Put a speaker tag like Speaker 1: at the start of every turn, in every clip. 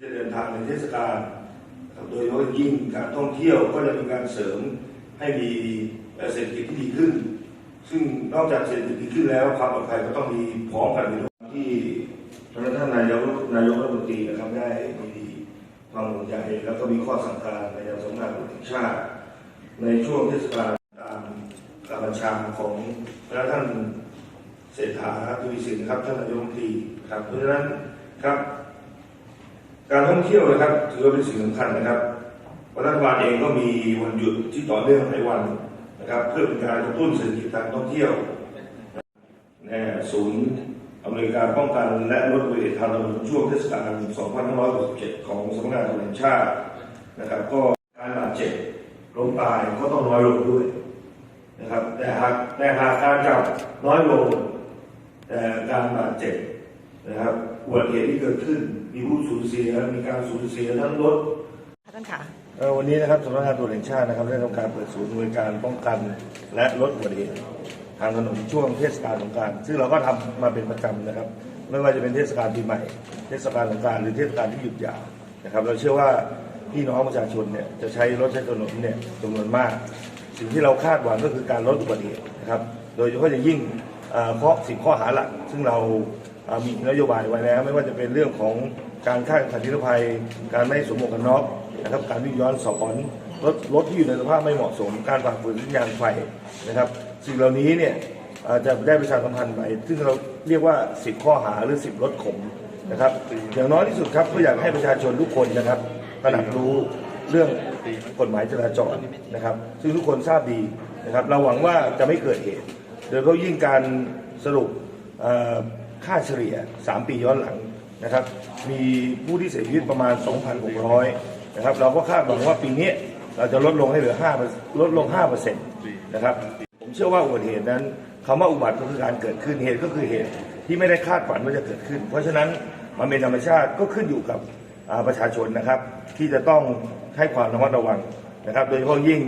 Speaker 1: ที่จะเดินทางในเทศกาลโดยเฉพาะยิ่งการท่องเที่ยวก็จะเป็นการเสริมให้มีเศรษฐกิจที่ดีขึ้น ซึ่งนอกจากเศรษฐกิจดีขึ้นแล้วความปลอดภัยก็ต้องมีพร้อมกันอยู่ที่ท่านนายกนายกรัฐมนตรีนะครับได้มีความห่วงใยแล้วก็มีข้อสั่งการในยังสำนักงานตำรวจแห่งชาติ ในช่วงเทศกาลตามการบัญชาของพระท่านเศรษฐาทวีสินครับท่านนายกรัฐมนตรีครับเพราะฉะนั้นครับ การท่องเที่ยวนะครับ ถือว่าเป็นสิ่งสำคัญนะครับรัฐบาลเองก็มีวันหยุดที่ต่อเนื่องหลายวันนะครับ เพื่อเป็นการกระตุ้นเศรษฐกิจการท่องเที่ยวแน่ศูนย์อำนวยการป้องกันและลดอุบัติเหตุทางถนนช่วงเทศกาล 2567 ของสำนักงานตำรวจแห่งชาตินะครับ ก็การบาดเจ็บล้มตายก็ต้องน้อยลงด้วยนะครับ แต่หากแต่หากการจับน้อยลงแต่การบาดเจ็บนะครับ อุบัติเหตุที่เกิดขึ้น มีผู้สูญเสีย มีการสูญเสียทั้งรถ
Speaker 2: ท่านค่ะ
Speaker 1: เอ่อวันนี้นะครับสำนักงานตำรวจแห่งชาตินะครับได้ทำการเปิดศูนย์บริการป้องกัน และลดอุบัติเหตุทางถนนช่วงเทศกาลสงกรารซึ่งเราก็ทำมาเป็นประจำนะครับ ไม่ว่าจะเป็นเทศกาลปีใหม่ เทศกาลสงกรารหรือเทศกาลที่หยุดยาวนะครับ เราเชื่อว่าพี่น้องประชาชนเนี่ยจะใช้รถใช้ถนนเนี่ยจำนวนมาก สิ่งที่เราคาดหวังก็คือการลดอุบัติเหตุนะครับ โดยเฉพาะอย่างยิ่งเอ่อข้อสิ่งข้อหาหลัก ซึ่งเราเอ่อ มีนโยบายไว้แล้ว ไม่ว่าจะเป็นเรื่องของการฆ่าขันธิรภัย การไม่สวมหมวกกันน็อกนะครับการวิ่งย้อนสอนรถรถที่อยู่ในสภาพไม่เหมาะสม การฝ่าฝืนสัญญาณไฟนะครับสิ่งเหล่านี้เนี่ยจะได้ประชาสัมพันธ์ไปซึ่งเราเรียกว่า 10 ข้อหาหรือ 10 รถขมนะครับอย่างน้อยที่สุดครับก็อยากให้ประชาชนทุกคนนะครับตระหนักรู้เรื่องกฎหมายจราจรนะครับ ซึ่งทุกคนทราบดีนะครับ เราหวังว่าจะไม่เกิดเหตุ โดยเฉพาะยิ่งการสรุปอ่อ ค่าเฉลี่ย 3 ปีย้อนหลังนะครับ มีผู้ที่เสียชีวิตประมาณ 2,600 นะครับ เราก็คาดหวังว่าปีนี้เราจะลดลงให้เหลือ5ลดลง5%นะครับ ผมเชื่อว่าอุบัติเหตุนั้นคำว่าอุบัติก็คือการเกิดขึ้นเหตุก็คือเหตุที่ไม่ได้คาดฝันว่าจะเกิดขึ้น เพราะฉะนั้นมันเป็นธรรมชาติก็ขึ้นอยู่กับประชาชนนะครับ ที่จะต้องให้ความระมัดระวังนะครับ โดยเฉพาะยิ่ง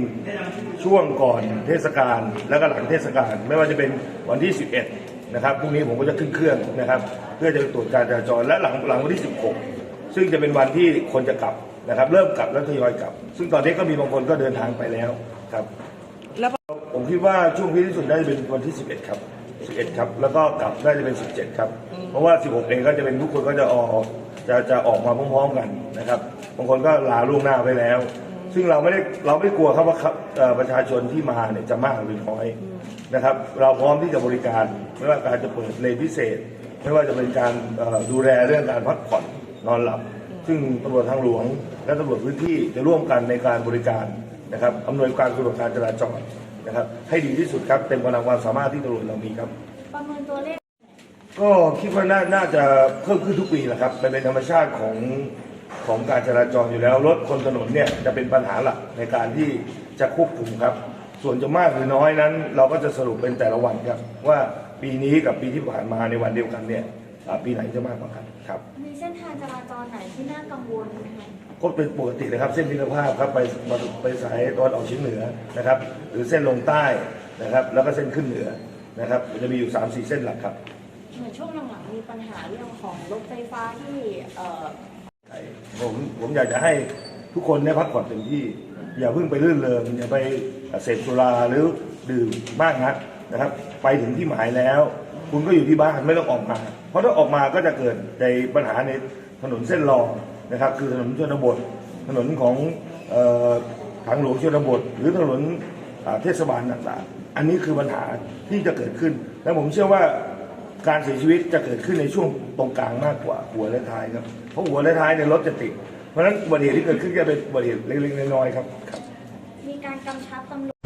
Speaker 1: ช่วงก่อนเทศกาลแล้วก็หลังเทศกาลไม่ว่าจะเป็นวันที่ 11 นะครับพรุ่งนี้ผมก็จะขึ้นเครื่องนะครับ เพื่อจะตรวจการจราจรและหลังหลังวันที่ 16 ซึ่งจะเป็นวันที่คนจะกลับนะครับ เริ่มกลับแล้วทยอยกลับ ซึ่งตอนนี้ก็มีบางคนก็เดินทางไปแล้วครับ
Speaker 2: แล้ว
Speaker 1: ผมคิดว่าช่วงพีคที่สุดน่าจะเป็นวันที่ 11 ครับ 11 ครับ แล้วก็กลับน่าจะเป็น 17 ครับ เพราะว่า 16 เองก็จะเป็นทุกคนก็จะออกจะจะออกมาพร้อมๆกันนะครับ บางคนก็ลาล่วงหน้าไปแล้ว ซึ่งเราไม่ได้เราไม่กลัวครับว่าครับเอ่อประชาชนที่มาเนี่ยจะมากหรือน้อย นะครับ เราพร้อมที่จะบริการ ไม่ว่าการจะเปิดเลนพิเศษ ไม่ว่าจะเป็นการเอ่อดูแลเรื่องการพักผ่อนนอนหลับ ซึ่งตำรวจทางหลวง และตำรวจพื้นที่จะร่วมกันในการบริการนะครับอำนวยการสะดวกการจราจรนะครับ ให้ดีที่สุดครับเต็มกำลังความสามารถที่ตำรวจเรามีครับ
Speaker 3: ประเมินตัวเลข
Speaker 1: ก็คิดว่าน่าน่าจะเพิ่มขึ้นทุกปีแหละครับมันเป็นธรรมชาติของของการจราจรอยู่แล้วรถคนถนนเนี่ยจะเป็นปัญหาหลักในการที่จะควบคุมครับ ส่วนจะมากหรือน้อยนั้น เราก็จะสรุปเป็นแต่ละวันครับ ว่าปีนี้กับปีที่ผ่านมาในวันเดียวกันเนี่ยอ่าปีไหนจะมากกว่ากันครับ
Speaker 3: มีเส้นทางจราจรไหนที่น่ากังวลไหมคะ
Speaker 1: ก็เป็นปกติเลยครับเส้นมิตรภาพครับไปมาไปสายตะวันออกเฉียงเหนือนะครับ หรือเส้นลงใต้นะครับ แล้วก็เส้นขึ้นเหนือนะครับจะมีอยู่3ามสี่เส้นหลักครับ
Speaker 3: เหมือนช่วงหลังๆมีปัญหาเรื่องของรถไฟฟ้าที่เอ่อ
Speaker 1: ผมผมอยากจะให้ทุกคนได้พักผ่อนเต็มที่ อย่าเพิ่งไปลื่นเริงอย่าไปเสพสุราหรือดื่มมากนักนะครับ ไปถึงที่หมายแล้ว คุณก็อยู่ที่บ้านไม่ต้องออกมา เพราะถ้าออกมาก็จะเกิดในปัญหาในถนนเส้นรองนะครับ คือถนนชนบท ถนนของออทางหลวงชนบท หรือถนนเทศบาลต่างๆ อันนี้คือปัญหาที่จะเกิดขึ้น และผมเชื่อว่าการเสียชีวิตจะเกิดขึ้นในช่วงตรงกลางมากกว่าหัวและท้ายครับ เพราะหัวและท้ายเนี่ยรถจะติด เพราะฉะนั้นอุบัติเหตุที่เกิดขึ้นจะเป็นอุบัติเหตุเล็กๆน้อยๆครับ
Speaker 3: มีการกำชับตำรวจ